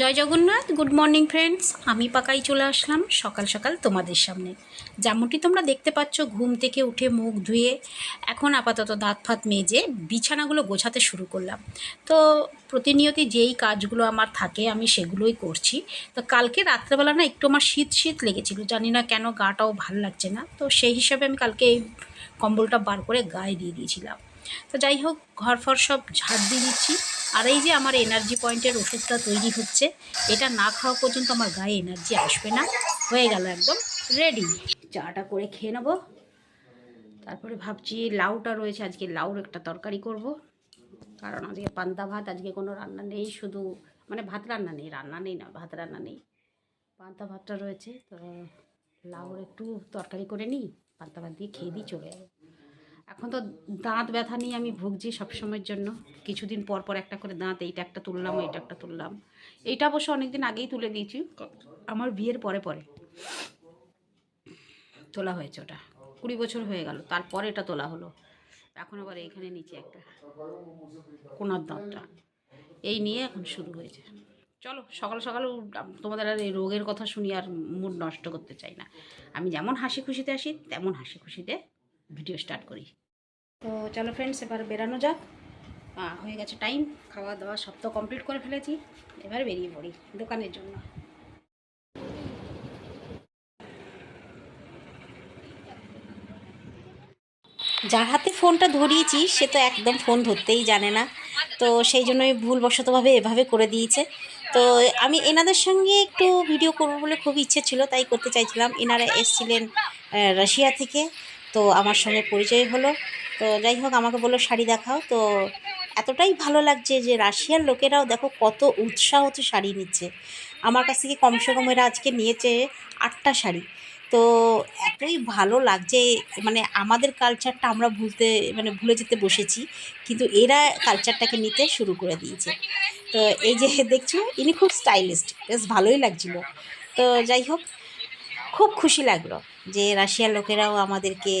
Jai Jagannath good morning friends আমি পাকাই চলে আসলাম সকাল সকাল তোমাদের সামনে। যেমনটি তোমরা দেখতে পাচ্ছ, ঘুম থেকে উঠে মুখ ধুয়ে এখন আপাতত দাঁত ফাত মেজে বিছানাগুলো গোছাতে শুরু করলাম। তো প্রতিনিয়ত যেই কাজগুলো আমার থাকে, আমি সেগুলোই করছি। তো কালকে রাত্রেবেলা না একটু আমার শীত শীত লেগেছিল, জানি না কেন গাটাও ভালো লাগছে না। তো সেই হিসাবে আমি কালকে এই কম্বলটা বার করে গায়ে দিয়ে দিয়েছিলাম। তো যাই হোক ঘর ফর সব ঝাড় দিয়ে দিচ্ছি। আর এই যে আমার এনার্জি পয়েন্টের ওষুধটা তৈরি হচ্ছে, এটা না খাওয়া পর্যন্ত আমার গায়ে এনার্জি আসবে না। হয়ে গেল একদম রেডি চাটা করে খেয়ে নেব। তারপরে ভাবছি লাউটা রয়েছে, আজকে লাউর একটা তরকারি করব। কারণ আজকে পান্তা ভাত, আজকে কোনো রান্না নেই, শুধু মানে ভাত রান্না নেই রান্না নেই না, ভাত রান্না নেই। পান্তা ভাতটা রয়েছে, তো লাউর একটু তরকারি করে নিই, পান্তা ভাত দিয়ে খেয়ে দিই চলে যাব। এখন তো দাঁত ব্যথা নিয়ে আমি ভুগছি সবসময়ের জন্য। কিছুদিন পর পর একটা করে দাঁত, এইটা একটা তুললাম এইটা একটা তুললাম। এইটা অবশ্য অনেকদিন আগেই তুলে দিয়েছি। আমার বিয়ের পরে পরে তোলা হয়েছে ওটা। কুড়ি বছর হয়ে গেল, তারপরে এটা তোলা হলো। এখন আবার এইখানে নিচে একটা কোনার দাঁতটা। এই নিয়ে এখন শুরু হয়েছে। চলো, সকাল সকাল তোমাদের আর এই রোগের কথা শুনি আর মুড নষ্ট করতে চাই না। আমি যেমন হাসি খুশিতে আসি, তেমন হাসি খুশিতে ভিডিও স্টার্ট করি। তো চলো ফ্রেন্ডস এবার বেরানো যাক। হয়ে গেছে টাইম খাওয়া দাওয়া সব তো কমপ্লিট করে ফেলেছি। এবার বেরিয়ে পড়ি দোকানের জন্য। যার হাতে ফোনটা ধরিয়েছি, সে তো একদম ফোন ধরতেই জানে না। তো সেই জন্যই ভুলবশতভাবে এভাবে করে দিয়েছে। তো আমি এনাদের সঙ্গে একটু ভিডিও করব বলে খুব ইচ্ছে ছিল, তাই করতে চাইছিলাম। এনারা এসছিলেন রাশিয়া থেকে। তো আমার সঙ্গে পরিচয় হলো। তো যাই হোক, আমাকে বলল, শাড়ি দেখাও। তো এতটাই ভালো লাগছে যে রাশিয়ার লোকেরাও দেখো কত উৎসাহ উৎসাহতে শাড়ি নিচ্ছে। আমার কাছ থেকে কমসে কম এরা আজকে নিয়েছে আটটা শাড়ি। তো এতই ভালো লাগছে মানে আমাদের কালচারটা আমরা ভুলতে মানে ভুলে যেতে বসেছি, কিন্তু এরা কালচারটাকে নিতে শুরু করে দিয়েছে। তো এই যে দেখছ, ইনি খুব স্টাইলিস্ট বেশ ভালোই লাগছিল। তো যাই হোক খুব খুশি লাগল যে রাশিয়ার লোকেরাও আমাদেরকে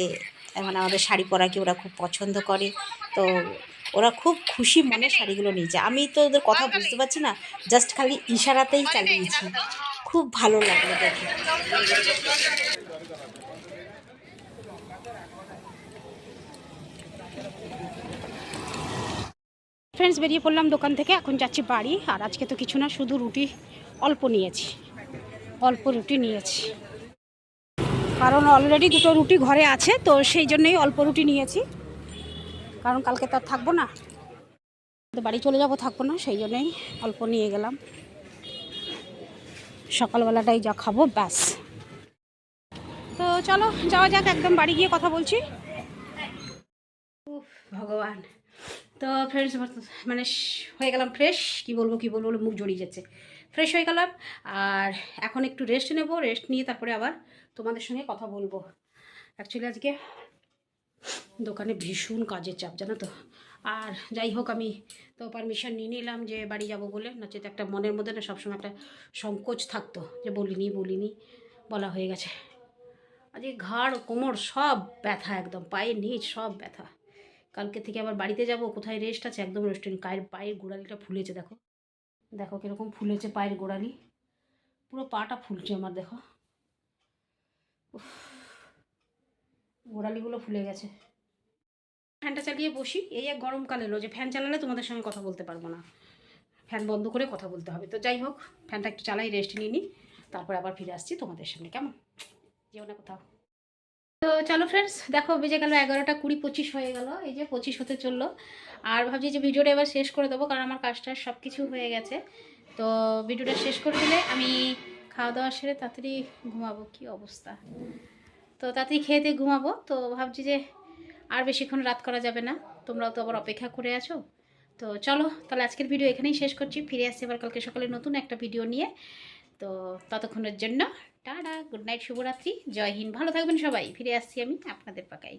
মানে আমাদের শাড়ি পরাকে ওরা খুব পছন্দ করে। তো ওরা খুব খুশি মনে শাড়িগুলো নিয়েছে। আমি তো ওদের কথা বুঝতে পারছি না জাস্ট খালি ইশারাতেই চালিয়েছি। খুব ভালো লাগল দেখে। ফ্রেন্ডস বেরিয়ে পড়লাম দোকান থেকে, এখন যাচ্ছি বাড়ি। আর আজকে তো কিছু না, শুধু রুটি অল্প নিয়েছি। অল্প রুটি নিয়েছি। কারণ অলরেডি দুটো রুটি ঘরে আছে, তো সেই জন্যই অল্প রুটি নিয়েছি। কারণ কালকে তো আর থাকব না। বাড়ি চলে যাব, থাকব না, সেই জন্যই অল্প নিয়ে গেলাম। সকালবেলাটাই যা খাব, ব্যাস। তো চলো, যাওয়া যাক, একদম বাড়ি গিয়ে কথা বলছি। ভগবান। তো ফ্রেন্ডস মানে হয়ে গেলাম ফ্রেশ কি বলব কি বলব মুখ জড়িয়ে যাচ্ছে। ফ্রেশ হয়ে গেলাম, আর এখন একটু রেস্ট নেব। রেস্ট নিয়ে তারপরে আবার তোমাদের সঙ্গে কথা বলব। অ্যাকচুয়ালি আজকে দোকানে ভীষণ কাজের চাপ, জানো তো। আর যাই হোক, আমি তো পারমিশন নিয়ে নিলাম যে বাড়ি যাব বলে। নচেত একটা মনের মধ্যে না সবসময় একটা সংকোচ থাকতো, যে বলিনি বলিনি, বলা হয়ে গেছে। আজকে ঘাড়, কোমর সব ব্যথা একদম পায়ের নিচ সব ব্যথা। কালকে থেকে আবার বাড়িতে যাব, কোথায় রেস্ট আছে, একদম রেস্ট নেই। কায়ের, পায়ের গোড়ালিটা ফুলেছে, দেখো। দেখো কীরকম ফুলেছে পায়ের গোড়ালি। পুরো পাটা ফুলছে আমার, দেখো। গোড়ালিগুলো ফুলে গেছে। ফ্যানটা চালিয়ে বসি, এই এক গরমকাল এলো যে ফ্যান চালালে তোমাদের সঙ্গে কথা বলতে পারব না। ফ্যান বন্ধ করে কথা বলতে হবে। তো যাই হোক, ফ্যানটা একটু চালাই, রেস্ট নিয়ে নিই তারপর আবার ফিরে আসছি তোমাদের সামনে, কেমন? যেও না কোথাও। তো চলো ফ্রেন্ডস দেখো বেজে গেল এগারোটা কুড়ি পঁচিশ হয়ে গেল, এই যে পঁচিশ হতে চলল। আর ভাবছি যে ভিডিওটা এবার শেষ করে দেবো, কারণ আমার কাজটা সব কিছু হয়ে গেছে। তো ভিডিওটা শেষ করে দিলে আমি খাওয়া দাওয়া সেরে তাড়াতাড়ি ঘুমাবো, কি অবস্থা? তো তাড়াতাড়ি খেয়ে দিয়ে ঘুমাবো। তো ভাবছি যে আর বেশিক্ষণ রাত করা যাবে না। তোমরাও তো আবার অপেক্ষা করে আছো। তো চলো, তাহলে আজকের ভিডিও এখানেই শেষ করছি। ফিরে আসছি আবার কালকে সকালে নতুন একটা ভিডিও নিয়ে। তো ততক্ষণের জন্য টাটা, গুড নাইট, শুভরাত্রি, জয় হিন্দ। ভালো থাকবেন সবাই। ফিরে আসছি আমি আপনাদের পাকাই